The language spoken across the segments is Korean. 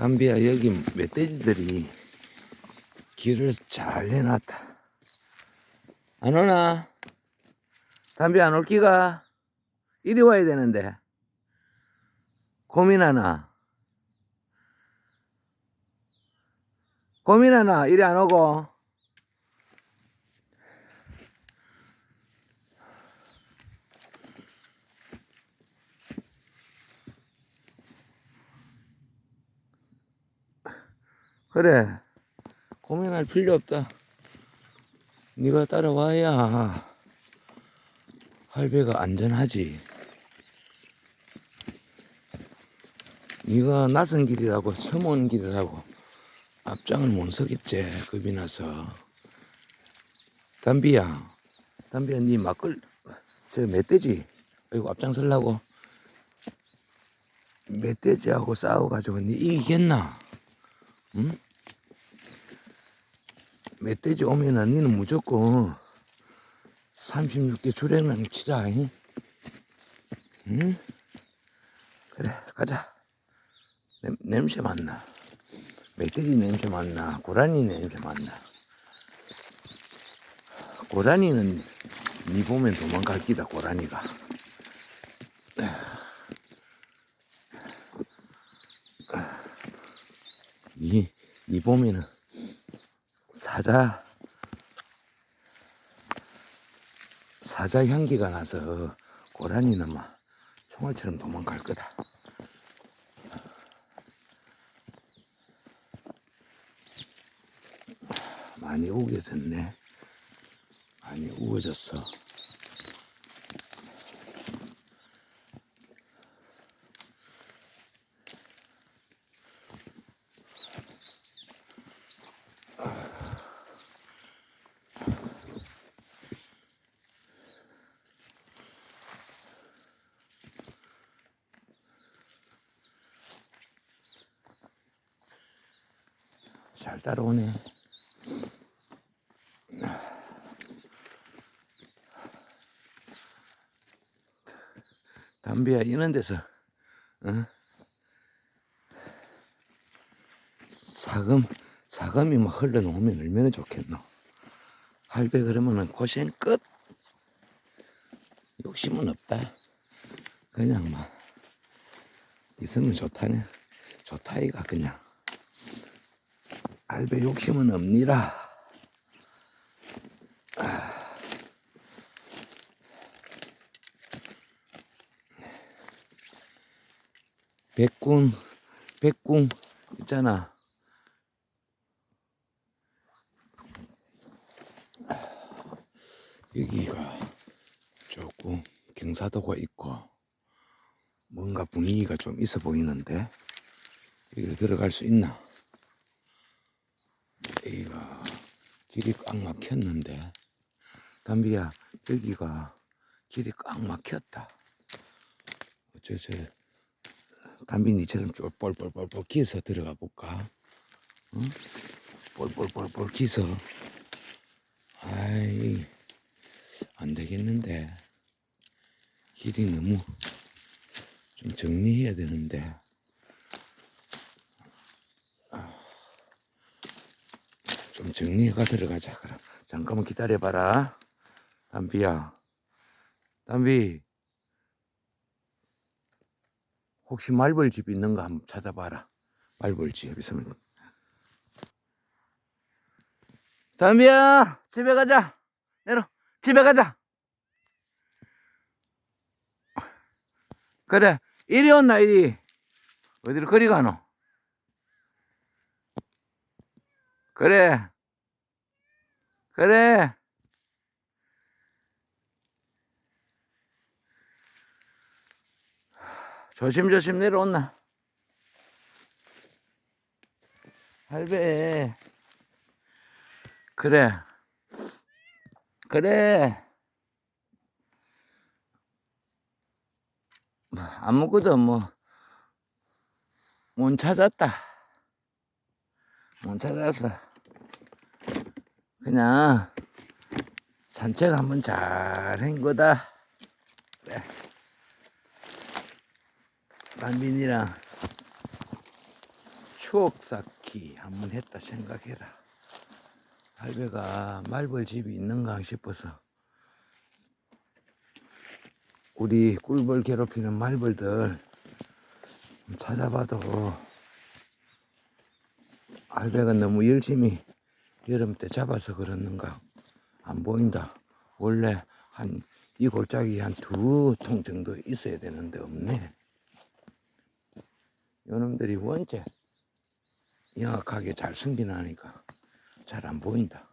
담비야 여기 멧돼지들이 길을 잘 내놨다. 안 오나? 담비 안 올 기가? 이리 와야 되는데. 고민하나? 고민하나? 이리 안 오고? 그래. 고민할 필요 없다. 네가 따라와야 할배가 안전하지. 네가 낯선 길이라고 처음 온 길이라고 앞장을 못 서겠지 겁이 나서. 담비야, 담비야, 네 막걸 저 멧돼지 이거 앞장 설라고 멧돼지하고 싸워가지고 네 이기겠나? 응? 멧돼지 오면은 니는 무조건 36개 주행랑 치자 잉? 응? 그래 가자 냄, 냄새 맡나 멧돼지 냄새 맡나 고라니 냄새 맡나 고라니는 니 보면 도망갈 기다 고라니가 니, 니 보면은 사자 사자 향기가 나서 고라니는 막 총알처럼 도망갈 거다. 많이 우겨졌네. 많이 우겨졌어. 잘 따라오네. 담비야 이런 데서 어? 사금 사금이 막 흘러나오면 얼마나 좋겠노. 할배 그러면은 고생 끝. 욕심은 없다. 그냥 막 있으면 좋다네. 좋다 이가 그냥. 할배 욕심은 없니라. 백군, 백궁 있잖아. 여기가 조금 경사도가 있고 뭔가 분위기가 좀 있어 보이는데 여기로 들어갈 수 있나? 여기가 길이 꽉 막혔는데 담비야 여기가 길이 꽉 막혔다. 어쩌저 담비 니처럼 쫄 뻘뻘뻘뻘 기어서 들어가 볼까? 응? 뻘뻘뻘뻘 기서 아이 안 되겠는데 길이 너무 좀 정리해야 되는데 좀 정리해가 들어가자 그럼 잠깐만 기다려봐라 담비야 담비 혹시 말벌집 있는가 한번 찾아봐라. 말벌집 있으면. 담비야, 집에 가자. 내려, 집에 가자. 그래, 이리 온나 이리. 어디로 거리 가노? 그래, 그래. 조심조심 내려온나. 할배. 그래. 그래. 뭐, 아무것도 뭐, 못 찾았다. 못 찾았어. 그냥 산책 한번 잘 한 거다. 그래. 반빈이랑 추억 쌓기 한번 했다 생각해라. 할배가 말벌 집이 있는가 싶어서 우리 꿀벌 괴롭히는 말벌들 찾아봐도 할배가 너무 열심히 여름 때 잡아서 그러는가 안 보인다. 원래 한 이 골짜기 한 두 통 정도 있어야 되는데 없네. 요놈들이 원체 영악하게 잘 숨기나니까 잘 안 보인다.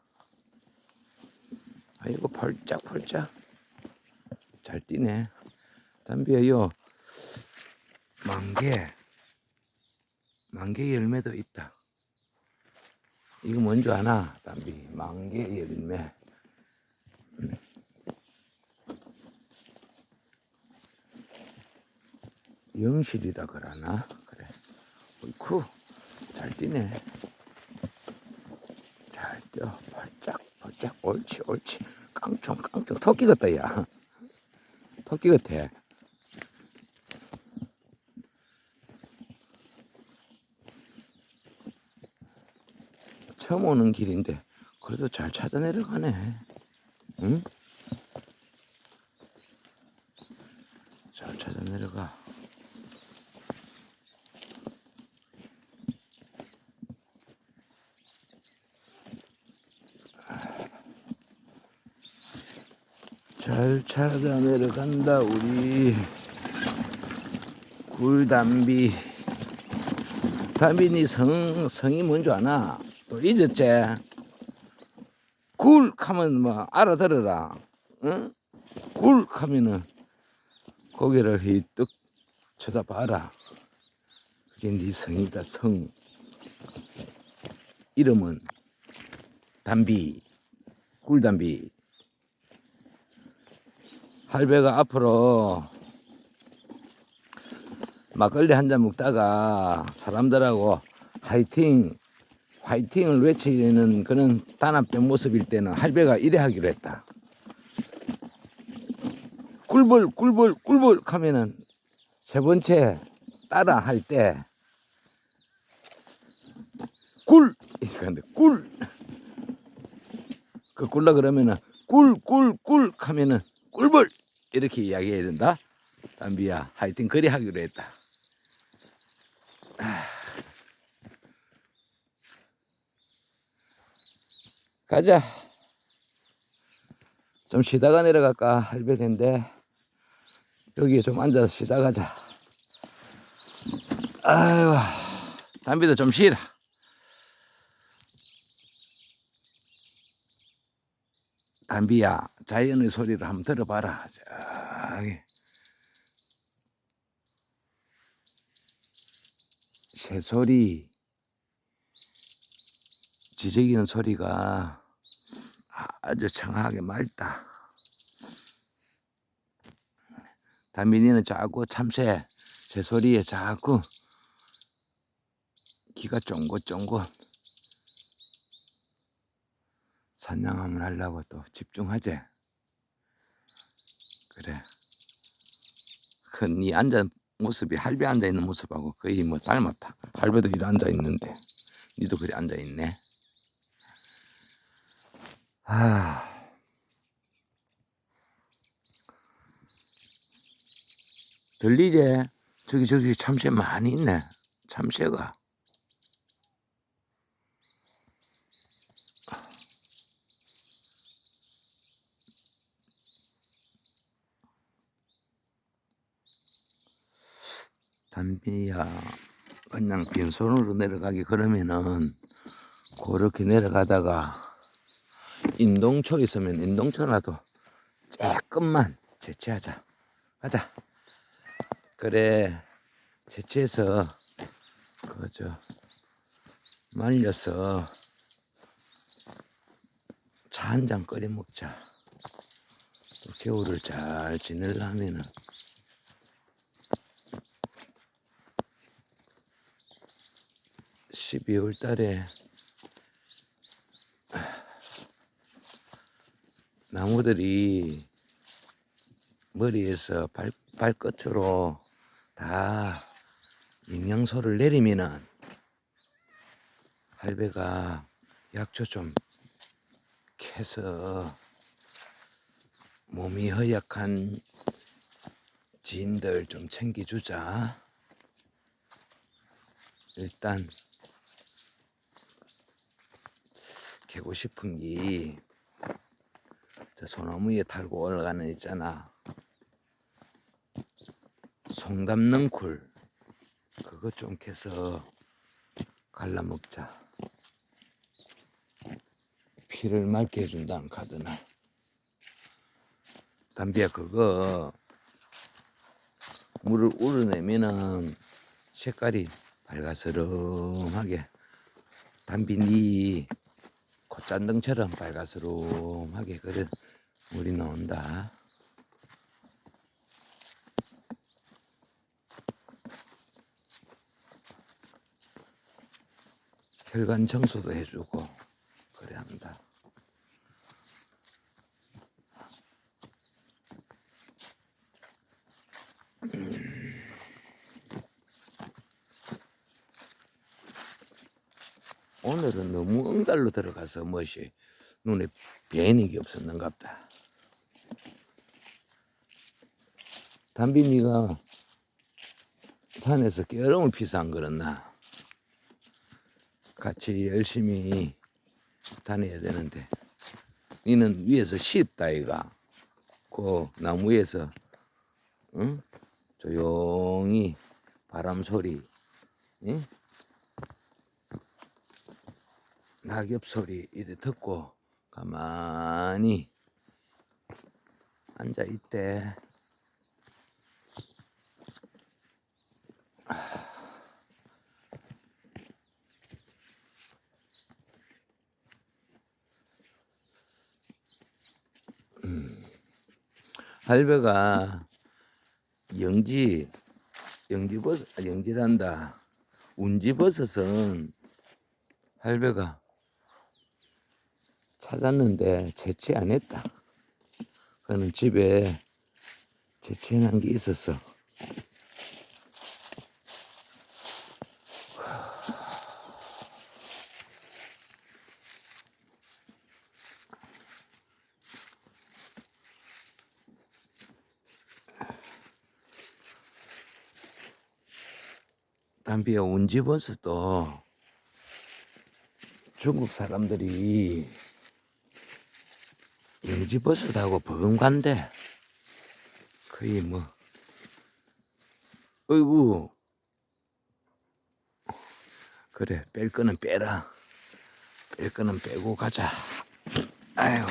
아이고 펄짝펄짝 잘 뛰네. 담비야 요 만개 만개 열매도 있다. 이거 뭔지 아나 담비 만개 열매. 음. 영실이라 그러나 그래. 어이쿠 잘 뛰네. 잘 뛰어. 벌짝, 벌짝. 옳지, 옳지. 깡총, 깡총. 토끼 같다, 야. 토끼 같아. 처음 오는 길인데, 그래도 잘 찾아 내려가네. 응? 잘 찾아 내려가. 잘 찾아 내려간다 우리 굴담비 담비니 성 성이 뭔지 아나 또 잊었지 굴 하면 뭐 알아들어라. 응? 굴 하면은 고개를 휘뜩 쳐다봐라. 그게 네 성이다 성. 이름은 담비 굴담비. 할배가 앞으로 막걸리 한 잔 먹다가 사람들하고 화이팅, 화이팅을 외치는 그런 단합된 모습일 때는 할배가 이래 하기로 했다. 꿀벌, 꿀벌, 꿀벌 하면은 세 번째 따라 할 때 꿀! 이렇게 하는데 꿀! 그 꿀라 그러면은 꿀, 꿀, 꿀 하면은 꿀벌! 이렇게 이야기해야 된다. 담비야, 하여튼 그리 하기로 했다. 가자. 좀 쉬다가 내려갈까 할배된데 여기에 좀 앉아서 쉬다 가자. 아유, 담비도 좀 쉬라. 담비야, 자연의 소리를 한번 들어봐라. 저기. 새소리, 지저귀는 소리가 아주 청하게 맑다. 담비니는 자꾸 참새, 새 소리에 자꾸 귀가 쫑긋쫑긋 사냥함을 하려고 또 집중하지. 그래. 그네 앉아 모습이 할배 앉아 있는 모습하고 거의 뭐 닮았다. 할배도 이리 앉아 있는데, 니도 그리 앉아 있네. 아. 들리지? 저기 저기 참새 많이 있네. 참새가. 담비야 그냥 빈손으로 내려가기 그러면은 그렇게 내려가다가 인동초 있으면 인동초라도 조금만 채취하자. 가자. 그래. 채취해서 그저 말려서 차 한 잔 끓여 먹자. 또 겨울을 잘 지내려면은. 12월 달에 나무들이 머리에서 발, 발끝으로 다 영양소를 내리면은 할배가 약초 좀 캐서 몸이 허약한 지인들 좀 챙겨주자. 일단 캐고 싶은 게 저 소나무 위에 달고 올라가는 있잖아. 송담는 굴 그거 좀 캐서 갈라 먹자. 피를 맑게 해준다는 카드나. 담비야 그거 물을 우러내면은 색깔이 빨가스름하게 담비 니 콧잔등처럼 빨가스름하게 그런 물이 나온다. 혈관 청소도 해주고 그래 한다. 오늘은 너무 응달로 들어가서 멋이 눈에 뵈는 게 없었는갑다. 담비니가 산에서 깨어름을 피서 안 그랬나? 같이 열심히 다녀야 되는데 니는 위에서 쉽다 이가 그 나무 위에서 응? 조용히 바람 소리 응? 낙엽 소리 이래 듣고 가만히 앉아 있대. 할배가 영지 영지버섯 아, 영지란다 운지버섯은 할배가 찾았는데 채취 안 했다. 그는 집에 채취해 놓은 게 있었어. 담비야 운집어서도 중국 사람들이 영지버섯하고 버금간데 거의 뭐 어이구. 그래 뺄 거는 빼라. 뺄 거는 빼고 가자. 아이고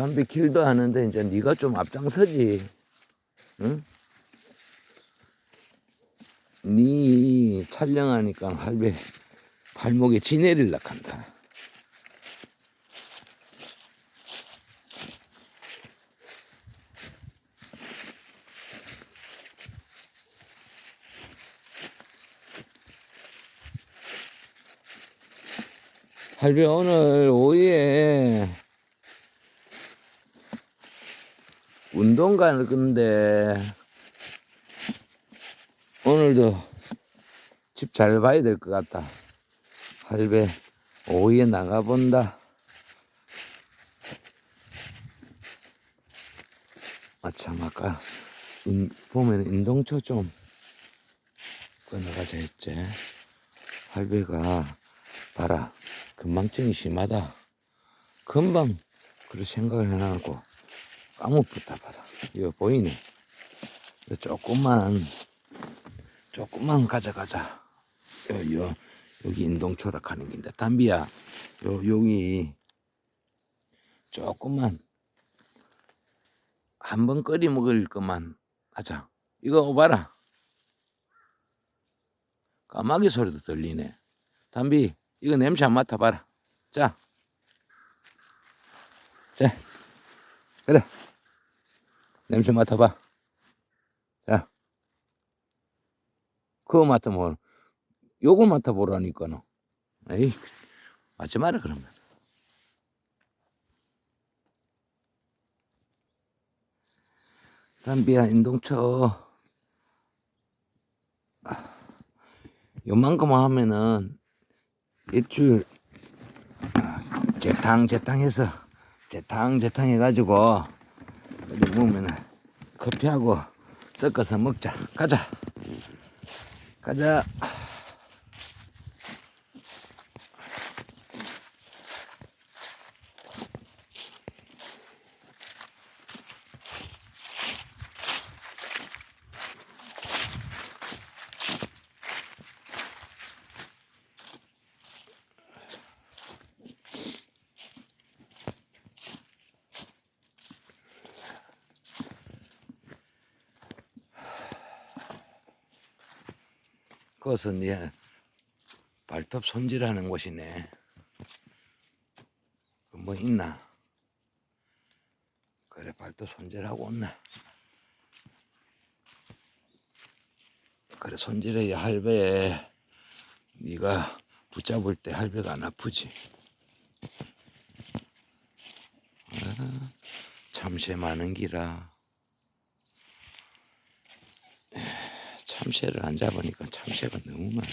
담배 길도 하는데 이제 네가 좀 앞장서지 응? 네 촬영하니까 할배 발목에 지내릴라 한다 할배 오늘 오후에 운동 갈 건데 오늘도 집 잘 봐야 될 것 같다. 할배 오후에 나가 본다. 아참 아까 인, 보면 인동초 좀 끊어가자 했지. 할배가 봐라 건망증이 심하다. 금방 그런 생각을 해놔고 까먹었다 봐라. 이거 보이네. 조금만, 조금만 가져가자. 요, 요, 여기 인동초락 하는 긴데. 담비야, 요, 여기 조금만 한 번 끓이 먹을 것만 하자. 이거 봐라. 까마귀 소리도 들리네. 담비 이거 냄새 안 맡아봐라 자 자, 그래 냄새 맡아봐. 자. 그거 맡아보라 요걸 맡아보라니까는. 에이 맞지 마라 그러면. 담비야 인동쳐. 아, 요만큼만 하면은 일주일 아, 재탕 재탕 해서 재탕 재탕 해가지고 어디 보면은 커피하고 섞어서 먹자. 가자. 가자 그것은 예. 발톱 손질하는 곳이네. 그뭐 있나? 그래 발톱 손질하고 온나? 그래 손질해야 할배 네가 붙잡을 때 할배가 안 아프지? 아, 참새 많은 기라 참새를 안 잡으니까 참새가 너무 많아.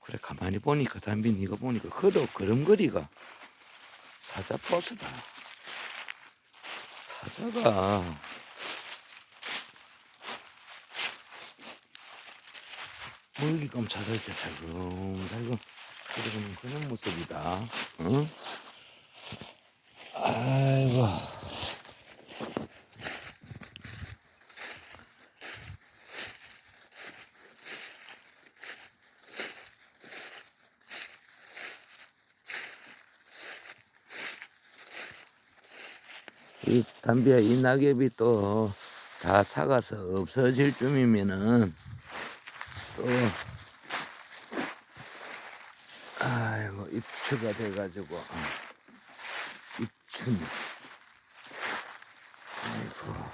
그래 가만히 보니까 담비 이거 보니까 그도 걸음걸이가 사자 버스다. 사자가 물기감 찾을 때 살금살금 그러는 그런 모습이다 응? 아이고 이 담비야 이 낙엽이 또 다 사가서 없어질 쯤이면은 또 아이고 입추가 돼가지고. 어, 입춘. 아이고.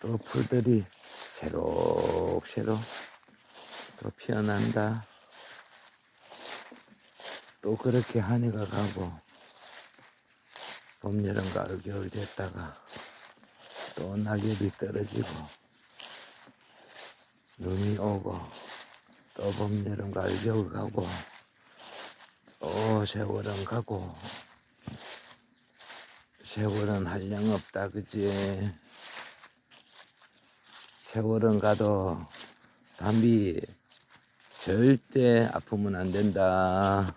또 풀들이 새록새록 또 피어난다. 또 그렇게 한 해가 가고 봄, 여름, 가을, 겨울 됐다가 또 낙엽이 떨어지고 눈이 오고 또 봄, 여름, 가을, 겨울 가고 또 세월은 가고 세월은 한량 없다 그지 세월은 가도 담비 절대 아프면 안 된다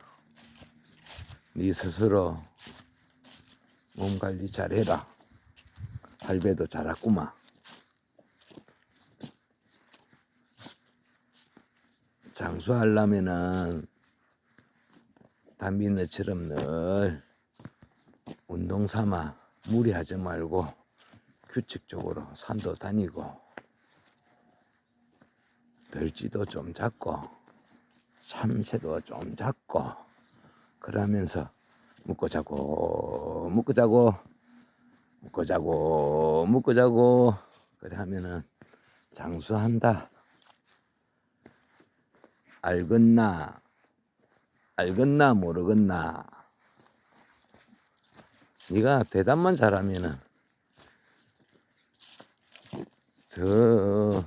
네 스스로 몸 관리 잘해라. 할배도 잘했구만. 장수하려면은 담비 너처럼 늘 운동 삼아 무리하지 말고 규칙적으로 산도 다니고 들지도 좀 잡고 참새도 좀 잡고 그러면서 묶고 자고 묶고 자고 묶고 자고 묶고 자고 그래 하면은 장수한다 알겠나? 알겠나 모르겠나? 네가 대답만 잘하면은 저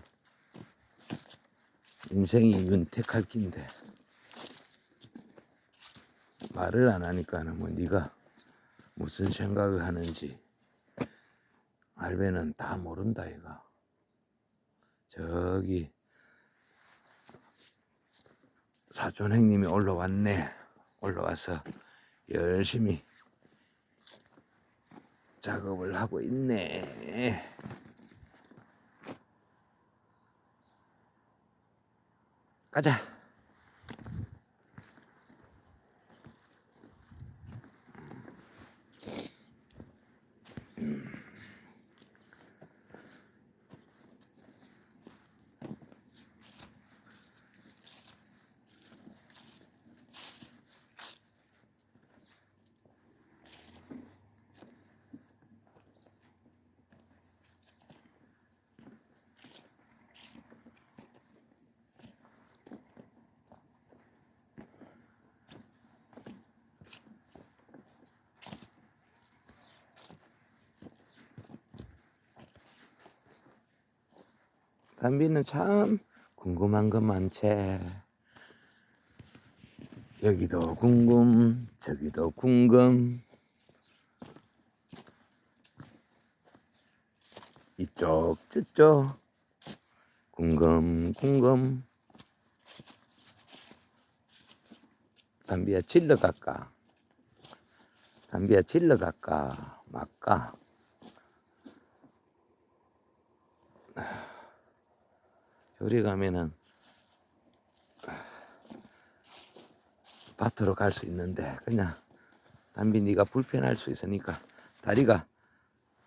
인생이 윤택할 낀데 말을 안 하니까는 뭐 네가 무슨 생각을 하는지 알베는 다 모른다 이가 저기 사촌 형님이 올라왔네. 올라와서 열심히 작업을 하고 있네. 가자. 담비는 참 궁금한 것 많지. 여기도 궁금, 저기도 궁금. 이쪽 저쪽 궁금 궁금. 담비야 질러 갈까? 담비야 질러 갈까? 말까? 요리 가면은 밭으로 갈 수 있는데 그냥 담비 네가 불편할 수 있으니까 다리가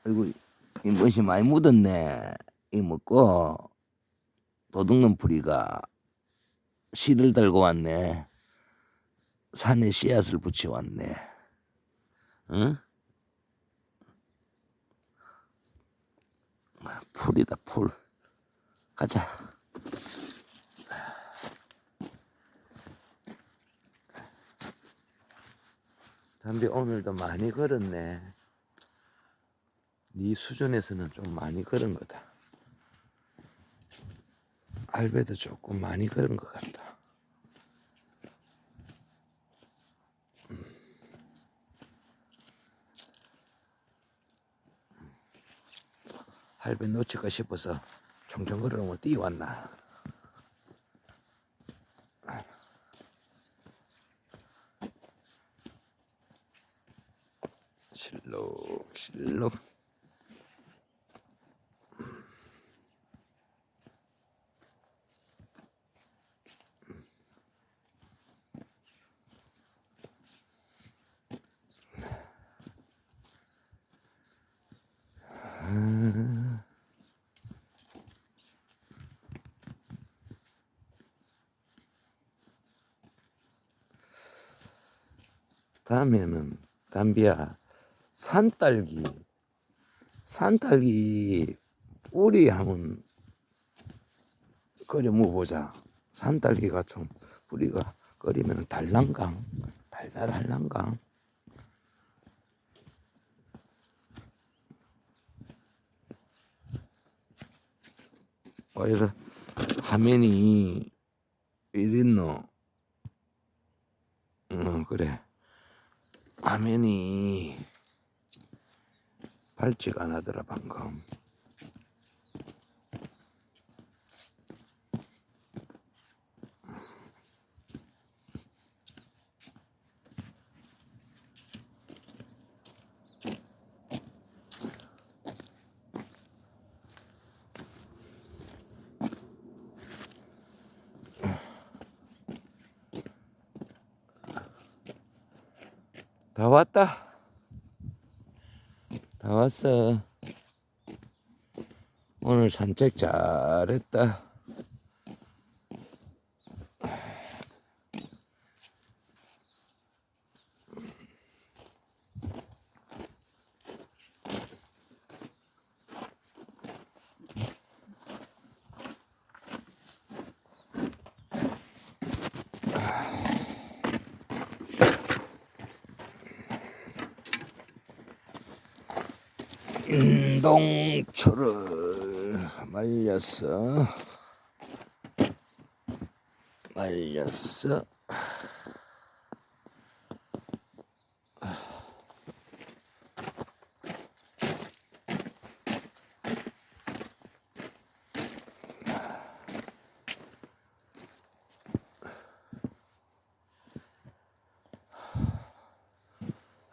아이고 이 멋이 많이 묻었네. 이 먹고 도둑놈 부리가 씨를 달고 왔네. 산에 씨앗을 붙여 왔네. 응? 풀이다 풀. 가자 담비 오늘도 많이 걸었네. 네 수준에서는 좀 많이 걸은 거다. 알베도 조금 많이 걸은 것 같다. 음. 할배 놓칠까 싶어서 종종 걸어오면 뛰어 왔나. 실록 실록 다음에는 담비야 산딸기 산딸기 뿌리 한번 끓여 먹어보자. 산딸기가 좀 뿌리가 끓이면 달랑강 달달할랑강. 어 이거 화면이 이랬노. 응 그래 밝지가 안 하더라 방금 다 왔다. 다 왔어. 오늘 산책 잘했다 인동초를 말렸어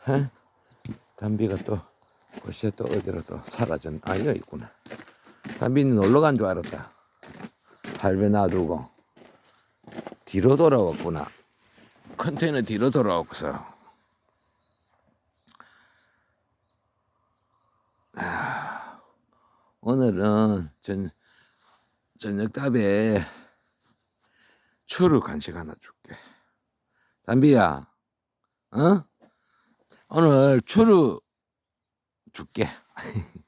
해? 담비가 또 글쎄 또 어디로 또 사라졌 아 여기 있구나 담비는 놀러 간 줄 알았다 할배 놔두고 뒤로 돌아왔구나. 컨테이너 뒤로 돌아왔어. 아, 오늘은 전 저녁 답에 추루 간식 하나 줄게. 담비야, 어? 오늘 추루 줄게.